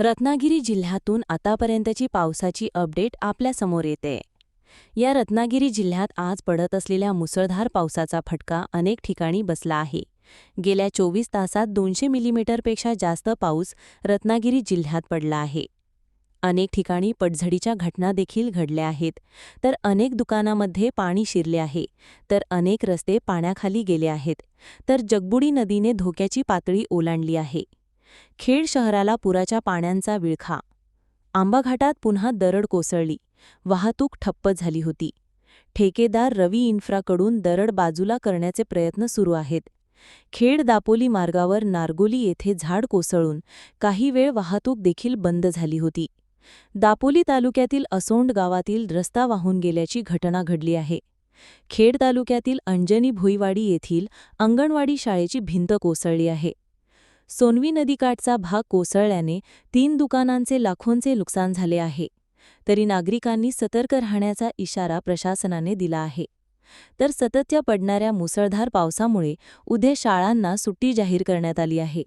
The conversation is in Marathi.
रत्नागिरी जिल्ह्यातून आतापर्यंतची पावसाची अपडेट आपल्यासमोर येते. या रत्नागिरी जिल्ह्यात आज पडत असलेल्या मुसळधार पावसाचा फटका अनेक ठिकाणी बसला आहे. गेल्या चोवीस तासात दोनशे मिलीमीटरपेक्षा जास्त पाऊस रत्नागिरी जिल्ह्यात पडला आहे. अनेक ठिकाणी पडझडीच्या घटना देखील घडल्या आहेत. तर अनेक दुकानामध्ये पाणी शिरले आहे. तर अनेक रस्ते पाण्याखाली गेले आहेत. तर जगबुडी नदीने धोक्याची पातळी ओलांडली आहे. खेड शहराला पुराच्या पाण्यांचा विळखा. आंबाघाटात पुन्हा दरड कोसळली. वाहतूक ठप्प झाली होती. ठेकेदार रवी इन्फ्राकडून दरड बाजूला करण्याचे प्रयत्न सुरू आहेत. खेड दापोली मार्गावर नारगोली येथे झाड कोसळून काही वेळ वाहतूक देखील बंद झाली होती. दापोली तालुक्यातील असोंड गावातील रस्ता वाहून गेल्याची घटना घडली आहे. खेड तालुक्यातील अंजनी भुईवाडी येथील अंगणवाडी शाळेची भिंत कोसळली आहे. सोनवी नदीकाठचा भाग कोसळल्याने तीन दुकानांचे लाखोंचे नुकसान झाले आहे. तरी नागरिकांनी सतर्क राहण्याचा इशारा प्रशासनाने दिला आहे. तर सततच्या पडणाऱ्या मुसळधार पावसामुळे उद्या शाळांना सुट्टी जाहीर करण्यात आली आहे.